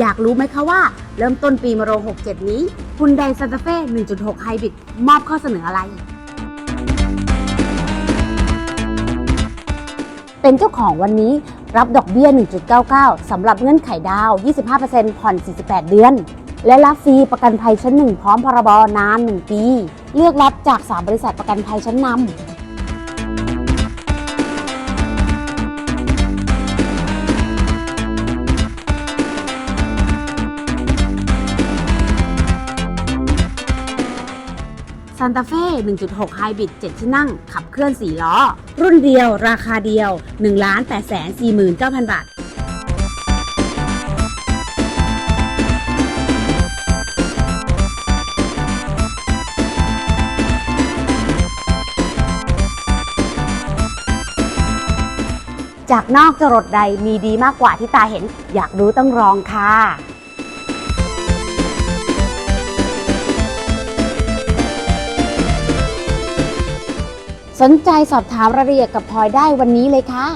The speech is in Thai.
อยากรู้ไหมคะว่า เริ่มต้นปีมะโรง 67 นี้ฮุนไดซ a นตาเฟ่ 1.6 ไฮบริดมอบข้อเสนออะไร เป็นเจ้าของวันนี้รับดอกเบี้ย 1.99 สำหรับเงื่อนไขดาว 25%ผ่อน 48 เดือน และรับฟรีประกันภัยชั้น 1 พร้อมพรบนาน 1 ปี เลือกรับจาก 3 บริษัทประกันภัยชั้นนำ ซานตาเฟ่ 1.6 ไฮบริด 7 ที่นั่ง ขับเคลื่อน 4 ล้อ รุ่นเดียว ราคาเดียว 1 8 4 9 0 0 0 บาท จากนอกจรดใดมีดีมากกว่าที่ตาเห็น อยากรู้ต้องลองค่ะ สนใจสอบถามรายละเอียดกับพลอยได้วันนี้เลยค่ะ